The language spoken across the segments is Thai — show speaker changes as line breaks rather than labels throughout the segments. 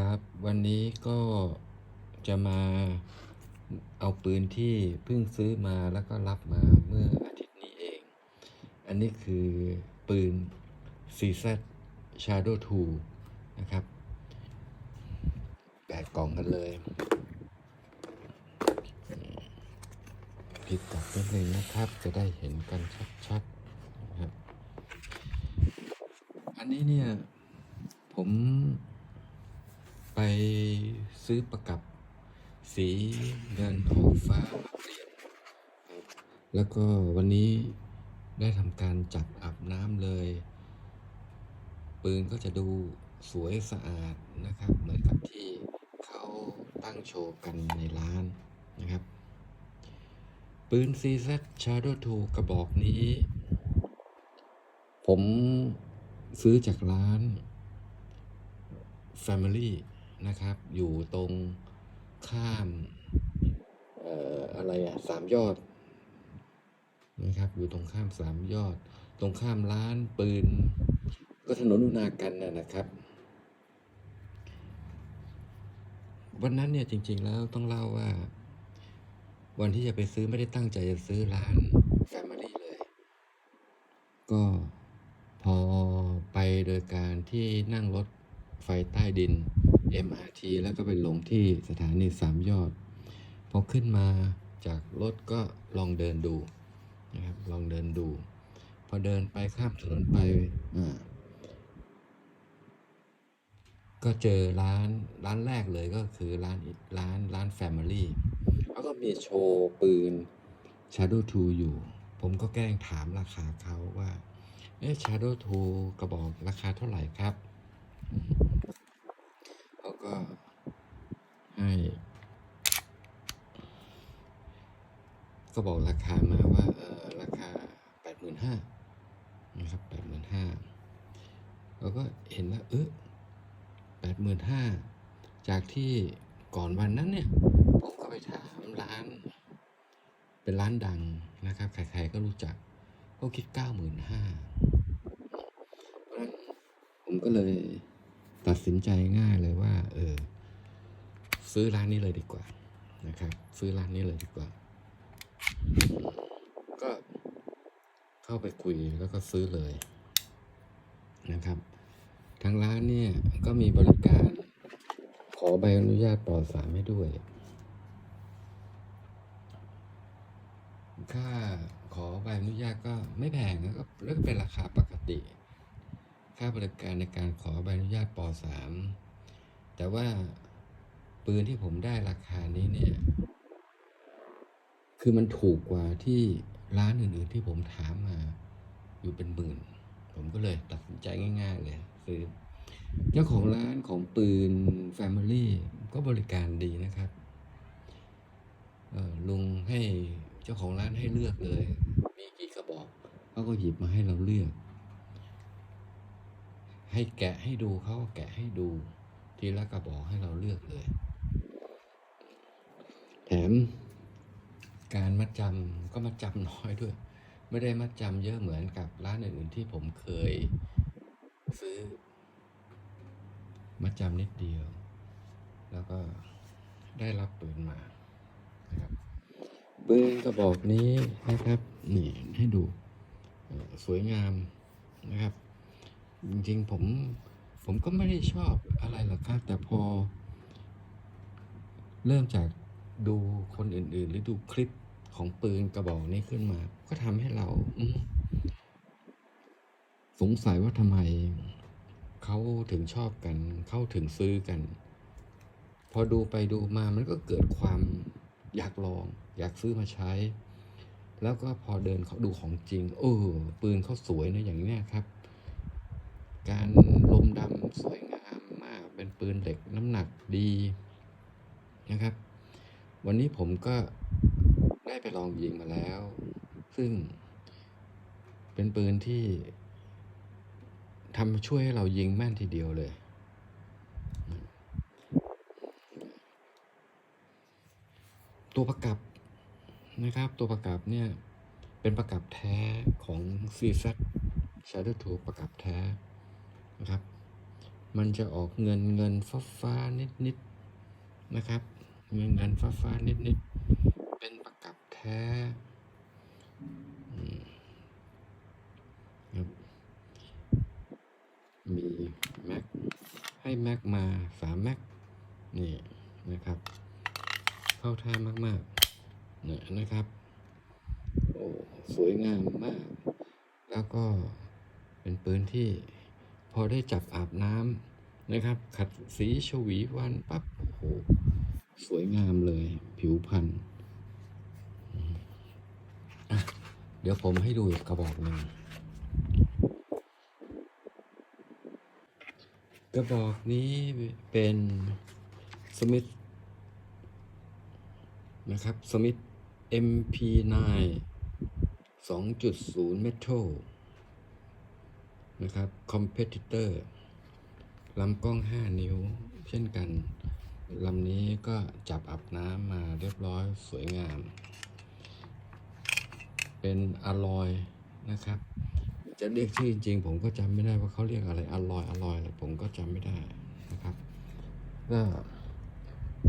ครับ วันนี้ก็จะมาเอาปืนที่เพิ่งซื้อมาแล้วก็รับมาเมื่ออาทิตย์นี้เอง อันนี้คือปืน CZ Shadow 2 นะครับแปดกล่องกันเลยพลิกกลับนิดนึงนะครับ จะได้เห็นกันชัดๆนะครับ อันนี้เนี่ย ผม ไปซื้อประกับสีเงินทองฟ้าเปลี่ยนแล้วก็วันนี้ได้ทำการจับอาบน้ำเลย ปืนก็จะดูสวยสะอาดนะครับ เหมือนกับที่เขาตั้งโชว์กันในร้านนะครับ ปืน CZ Shadow 2 กระบอกนี้ ผมซื้อจากร้าน Family นะครับ อยู่ตรงข้ามอออะไรอะสามยอดนะครับ อยู่ตรงข้ามสามยอด ตรงข้ามร้านปืน ก็ถนนอุนากันนะนะครับ วันนั้นเนี่ยจริง ๆ แล้วต้องเล่าว่า วันที่จะไปซื้อไม่ได้ตั้งใจจะซื้อร้าน Family เลย ก็พอไปโดยการที่นั่งรถไฟใต้ดิน MRT แล้วก็ไปลงที่สถานีสามยอด พอขึ้นมาจากรถก็ลองเดินดูนะครับลองเดินดู พอเดินไปข้ามถนนไปอ่าก็เจอร้านร้านแรกเลยก็คือร้านร้านร้าน Family แล้วก็มีโชว์ปืน Shadow 2 อยู่ ผมก็แกล้งถามราคาเขาว่า เอ๊ะ Shadow 2 กระบอกราคาเท่าไหร่ครับ เขาก็ให้ก็บอกราคามาว่าเออราคาแปดหมื่นห้านะครับแปดหมื่นห้าเราก็เห็นว่าเออแปดหมื่นห้าจากที่ก่อนวันนั้นเนี่ยผมก็ไปถามร้าน เป็นร้านดังนะครับใครๆก็รู้จักเขาคิดเก้าหมื่นห้าเพราะฉะนั้นผมก็เลยตัด สินใจง่ายเลยว่า เออ ซื้อร้านนี้เลยดีกว่านะครับ ซื้อร้านนี้เลยดีกว่า ก็เข้าไปคุยแล้วก็ซื้อเลยนะครับ ทางร้านเนี่ยก็มีบริการ ขอใบอนุญาตปลอดสารให้ด้วย ค่าขอใบอนุญาตก็ไม่แพงนะก็แล้วก็เป็นราคาปกติ ค่าบริการในการขอใบอนุญาตปสามแต่ว่าปืนที่ผมได้ราคานี้เนี่ย คือมันถูกกว่าที่ร้านอื่น ๆ ที่ผมถามมาอยู่เป็นหมื่น ผมก็เลยตัดสินใจง่าย ๆ เลยซื้อเจ้าของร้านของปืน Family ก็บริการดีนะครับลุงให้เจ้าของร้านให้เลือกเลย มีกี่กระบอกเขาก็หยิบมาให้เราเลือก ให้แกะให้ดูเขาก็แกะให้ดู ทีละกระบอกให้เราเลือกเลย แถมการมัดจำก็มัดจำน้อยด้วย ไม่ได้มัดจำเยอะเหมือนกับร้านอื่นๆที่ผมเคยซื้อ มัดจำนิดเดียว แล้วก็ได้รับปืนมานะครับปืนกระบอกนี้นะครับนี่ให้ดูสวยงามนะครับ จริงๆผมผมก็ไม่ได้ชอบอะไรหรอกครับ แต่พอ เริ่มจากดูคนอื่น ๆ หรือดูคลิปของปืนกระบอกนี้ขึ้นมา ก็ทำให้เราสงสัยว่าทำไมเขาถึงชอบกัน เขาถึงซื้อกัน พอดูไปดูมามันก็เกิดความอยากลอง อยากซื้อมาใช้ แล้วก็พอเดินเขาดูของจริง เออ ปืนเขาสวยนะอย่างนี้ครับ การลมดำสวยงามมาก เป็นปืนเหล็กน้ำหนักดีนะครับ วันนี้ผมก็ได้ไปลองยิงมาแล้ว ซึ่งเป็นปืนที่ทำช่วยให้เรายิงแม่นทีเดียวเลย ตัวประกับนะครับ ตัวประกับเนี่ย เป็นประกับแท้ของ CZ Shadow 2ประกับแท้ นะครับ มันจะออกเงินเงินฟ้าฟ้านิดนิดนะครับ เงินเงินฟ้าฟ้านิดนิดเป็นประกับแท้ครับมีแม็กให้แม็กมาสามแม็กนี่นะครับ เข้าท่ามากๆเนี่ยนะครับโอ้สวยงามมาก แล้วก็เป็นปืนที่ พอได้จับอาบน้ำนะครับ ขัดสีชวีวันปั๊บโอ้โหสวยงามเลยผิวพรรณเดี๋ยวผมให้ดูอีกกระบอกหนึ่งกระบอกนี้เป็นสมิธนะครับสมิธ MP9 2.0 Metal นะครับ Competitor ลำกล้อง 5 นิ้ว เช่นกัน ลำนี้ก็จับอับน้ำมาเรียบร้อยสวยงาม เป็นอลอยนะครับ จะเรียกชื่อจริงผมก็จำไม่ได้ว่าเขาเรียกอะไรอลอยอลอยผมก็จำไม่ได้นะครับ ก็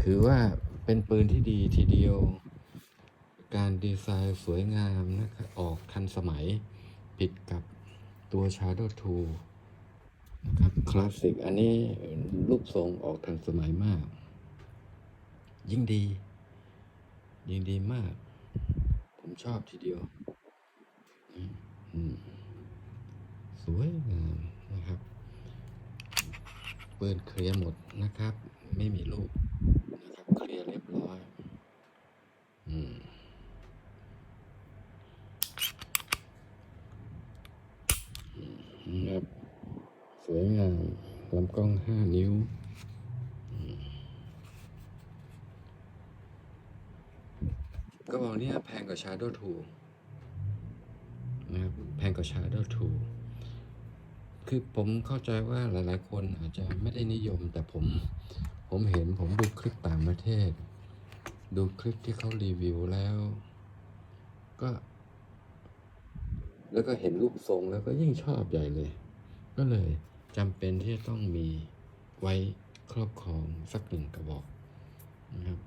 ถือว่าเป็นปืนที่ดีทีเดียว การดีไซน์สวยงามนะครับ ออกทันสมัยผิดกับ ตัว Shadow 2 นะครับคลาสสิกอันนี้รูปทรงออกทันสมัยมาก ยิ่งดี ยิ่งดีมาก ผมชอบทีเดียวอืมอืมสวยงามนะครับปืนเคลียร์หมดนะครับ ไม่มีลูกนะครับ เคลียร์เรียบร้อย อืม นะครับ สวยงามลำกล้องห้านิ้ว กระบอกเนี้แพงกว่า Shadow 2นะครับแพงกว่า Shadow 2คือผมเข้าใจว่าหลายๆ คนอาจจะไม่ได้นิยม แต่ผมผมเห็นผมดูคลิปต่างประเทศ ดูคลิปที่เขารีวิวแล้ว ก็ แล้วก็เห็นรูปทรงแล้วก็ยิ่งชอบใหญ่เลย ก็เลยจำเป็นที่จะต้องมีไว้ครอบครองสักหนึ่งกระบอกนะครับ